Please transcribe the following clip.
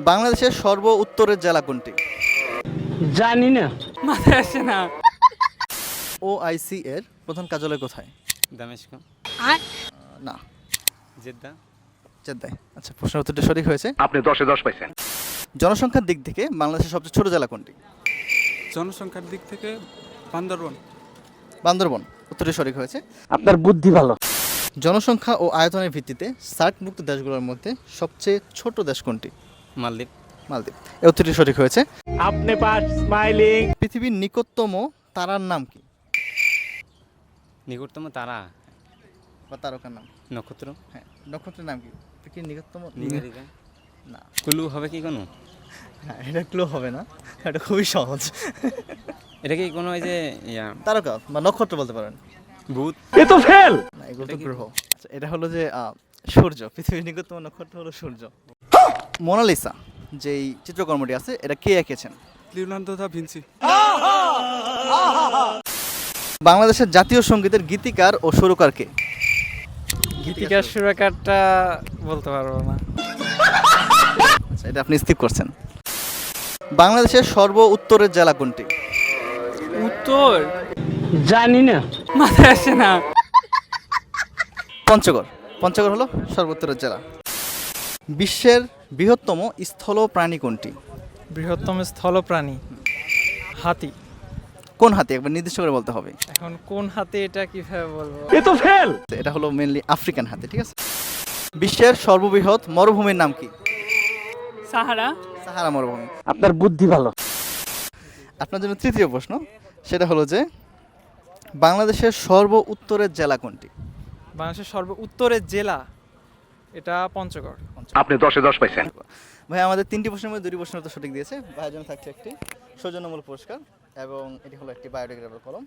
বাংলাদেশের সর্ব উত্তরের জেলা কোনটি? জানি না। মাথায় আসে না। ও আইসি এর প্রধান কার্যালয় কোথায়? দামেস্ক। না। জেদ্দা। জেদ্দায়। আচ্ছা প্রশ্নের উত্তরটা সঠিক হয়েছে? আপনি দশে দশ পাইছেন। জনসংখ্যার দিক থেকে বাংলাদেশের সবচেয়ে ছোট জেলা কোনটি? জনসংখ্যার দিক থেকে বান্দরবন। বান্দরবন। উত্তরটি সঠিক হয়েছে। আপনার বুদ্ধি ভালো। জনসংখ্যা ও আয়তনের ভিত্তিতে সার্কমুক্ত দেশগুলোর মধ্যে সবচেয়ে ছোট দেশ কোনটি? মালদ্বীপ। মালদ্বীপ। এই উত্তরটি সঠিক হয়েছে। আপনি পাস স্মাইলিং। পৃথিবীর নিকটতম তারার নাম কি? নিকটতম তারা? বা তারকার নাম? নক্ষত্র। হ্যাঁ নক্ষত্রের নাম কি? পৃথিবীর নিকটতম নিগারিকা। না। কুলু হবে কি কোনো? হ্যাঁ এটা ক্লো হবে না। এটা খুবই সহজ। এটা কি কোনো ওই যে ইয়া? তারকা বা নক্ষত্র বলতে পারেন। ভূত। এ তো ফেল! না এগুলো তো গ্রহ আচ্ছা এটা হলো যে আহ, সূর্য। পৃথিবীর নিকটতম নক্ষত্র হলো সূর্য। মোনালিসা যেই চিত্রকর্মটি আছে এটা কে এঁকেছেন? লিওনার্দো দা ভিঞ্চি বাংলাদেশের জাতীয় সঙ্গীতের গীতিকার ও সুরকার কে? গীতিকার সুরকারটা বলতে পারব না। আচ্ছা এটা আপনি স্কিপ করছেন। বাংলাদেশের সর্ব উত্তরের জেলা কোনটি? উত্তর? জানি না। মাথায় আসছে না। পঞ্চগড়। পঞ্চগড় হলো সর্বোত্তরের জেলা। বিশ্বের বৃহত্তম স্থল প্রাণী কোনটি? বৃহত্তম স্থল প্রাণী হাতি। কোন হাতি? একবার নির্দিষ্ট করে বলতে হবে। এখন কোন হাতি এটা কীভাবে বলব? এ তো ফেল! এটা হলো মেনলি আফ্রিকান হাতি ঠিক আছে? বিশ্বের সর্ববৃহৎ মরুভূমির নাম কি? সাহারা। সাহারা মরুভূমি। আপনার বুদ্ধি ভালো। আপনার জন্য তৃতীয় প্রশ্ন সেটা হলো যে বাংলাদেশের সর্ব উত্তরের জেলা কোনটি? বাংলাদেশের সর্ব উত্তরের জেলা এটা পঞ্চগড়। আপনি দশে দশ পাইছেন। ভাই আমাদের তিনটি প্রশ্নের মধ্যে দুটি প্রশ্নের তো সঠিক দিয়েছে। ভাইয়ের জন্য থাকছে একটি সৌজন্যমূলক পুরস্কার এবং এটি হলো একটি বায়োডিগ্রেডেবল কলম।